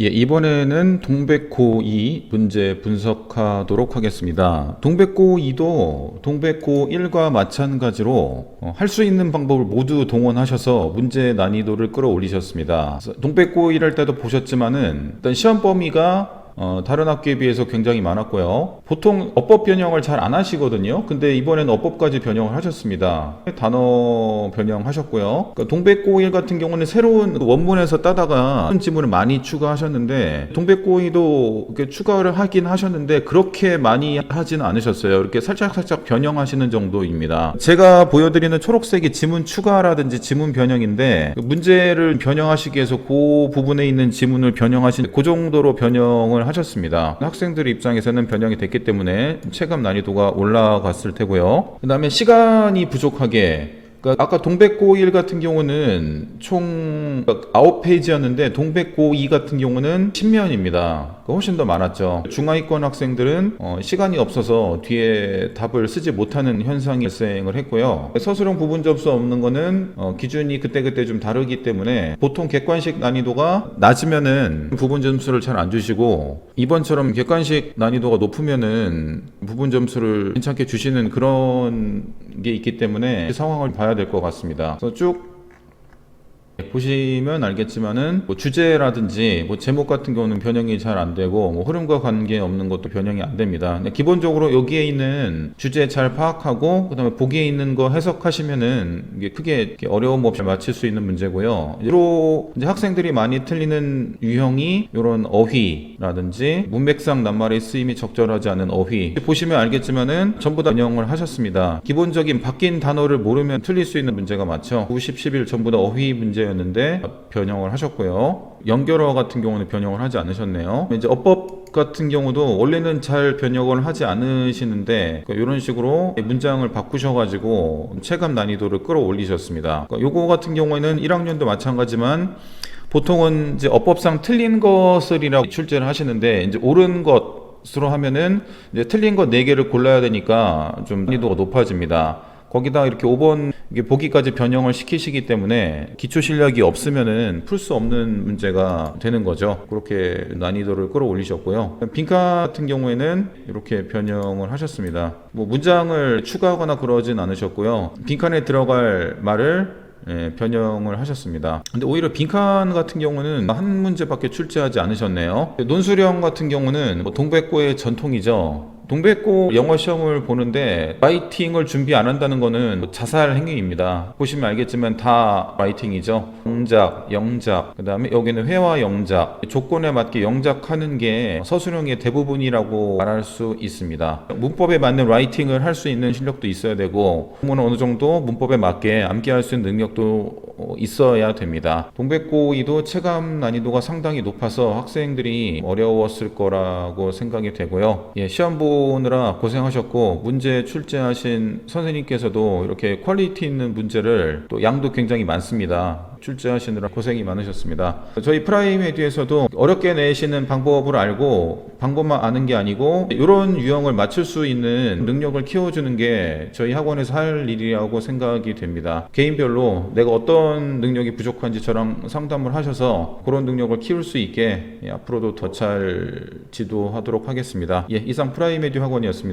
예, 이번에는 동백고 2 문제 분석하도록 하겠습니다. 동백고 2도 동백고 1과 마찬가지로 어, 할수 있는 방법을 모두 동원하셔서 문제 난이도를 끌어올리셨습니다. 동백고 1할 때도 보셨지만은 일단 시험 범위가 어, 다른 학교에 비해서 굉장히 많았고요. 보통 어법 변형을 잘 안 하시거든요. 근데 이번에는 어법까지 변형을 하셨습니다. 단어 변형하셨고요. 그러니까 동백고일 같은 경우는 새로운 원문에서 따다가 새로운 지문을 많이 추가하셨는데 동백고일도 이렇게 추가를 하긴 하셨는데 그렇게 많이 하지는 않으셨어요. 이렇게 살짝 살짝 변형하시는 정도입니다. 제가 보여드리는 초록색이 지문 추가라든지 지문 변형인데 그 문제를 변형하시기 위해서 그 부분에 있는 지문을 변형하신 그 정도로 변형을 하셨습니다. 학생들 입장에서는 변형이 됐기 때문에 체감 난이도가 올라갔을 테고요. 그 다음에 시간이 부족하게 그러니까 아까 동백고1 같은 경우는 총 9페이지였는데 동백고2 같은 경우는 10면입니다. 훨씬 더 많았죠. 중하위권 학생들은 어, 시간이 없어서 뒤에 답을 쓰지 못하는 현상이 발생을 했고요. 서술형 부분 접수 없는 거는 어, 기준이 그때그때 좀 다르기 때문에 보통 객관식 난이도가 낮으면은 부분 점수를 잘 안 주시고 이번처럼 객관식 난이도가 높으면은 부분 점수를 괜찮게 주시는 그런 게 있기 때문에 상황을 봐야 될 것 같습니다. 그래서 쭉 보시면 알겠지만은 뭐 주제라든지 뭐 제목 같은 경우는 변형이 잘 안 되고 뭐 흐름과 관계 없는 것도 변형이 안 됩니다. 근데 기본적으로 여기에 있는 주제 잘 파악하고 그다음에 보기에 있는 거 해석하시면은 이게 크게 어려움 없이 맞힐 수 있는 문제고요. 주로 이제 학생들이 많이 틀리는 유형이 이런 어휘라든지 문맥상 낱말의 쓰임이 적절하지 않은 어휘 보시면 알겠지만은 전부 다 변형을 하셨습니다. 기본적인 바뀐 단어를 모르면 틀릴 수 있는 문제가 많죠. 90, 11 전부 다 어휘 문제 였는데 변형을 하셨고요. 연결어 같은 경우는 변형을 하지 않으셨네요. 이제 어법 같은 경우도 원래는 잘 변형을 하지 않으시는데 그러니까 이런 식으로 문장을 바꾸셔가지고 체감 난이도를 끌어올리셨습니다. 그러니까 요거 같은 경우에는 1학년도 마찬가지만 보통은 이제 어법상 틀린 것을이라고 출제를 하시는데 이제 옳은 것으로 하면은 이제 틀린 것 4개를 골라야 되니까 좀 난이도가 높아집니다. 거기다 이렇게 5번 이게 보기까지 변형을 시키시기 때문에 기초 실력이 없으면은 풀 수 없는 문제가 되는 거죠. 그렇게 난이도를 끌어올리셨고요. 빈칸 같은 경우에는 이렇게 변형을 하셨습니다. 뭐 문장을 추가하거나 그러진 않으셨고요. 빈칸에 들어갈 말을 예, 변형을 하셨습니다. 근데 오히려 빈칸 같은 경우는 한 문제밖에 출제하지 않으셨네요. 논술형 같은 경우는 뭐 동백고의 전통이죠. 동백고 영어 시험을 보는데 라이팅을 준비 안 한다는 거는 뭐 자살 행위입니다. 보시면 알겠지만 다 라이팅이죠. 영작, 영작, 그 다음에 여기는 회화 영작. 조건에 맞게 영작하는 게 서술형의 대부분이라고 말할 수 있습니다. 문법에 맞는 라이팅을 할 수 있는 실력도 있어야 되고, 공문은 어느 정도 문법에 맞게 암기할 수 있는 능력도 어, 있어야 됩니다. 동백고이도 체감 난이도가 상당히 높아서 학생들이 어려웠을 거라고 생각이 되고요. 예, 시험 보느라 고생하셨고 문제 출제하신 선생님께서도 이렇게 퀄리티 있는 문제를 또 양도 굉장히 많습니다. 출제하시느라 고생이 많으셨습니다. 저희 프라이메디에서도 어렵게 내시는 방법을 알고 방법만 아는 게 아니고 이런 유형을 맞출 수 있는 능력을 키워주는 게 저희 학원에서 할 일이라고 생각이 됩니다. 개인별로 내가 어떤 능력이 부족한지 저랑 상담을 하셔서 그런 능력을 키울 수 있게 예, 앞으로도 더 잘 지도하도록 하겠습니다. 예, 이상 프라이메디 학원이었습니다.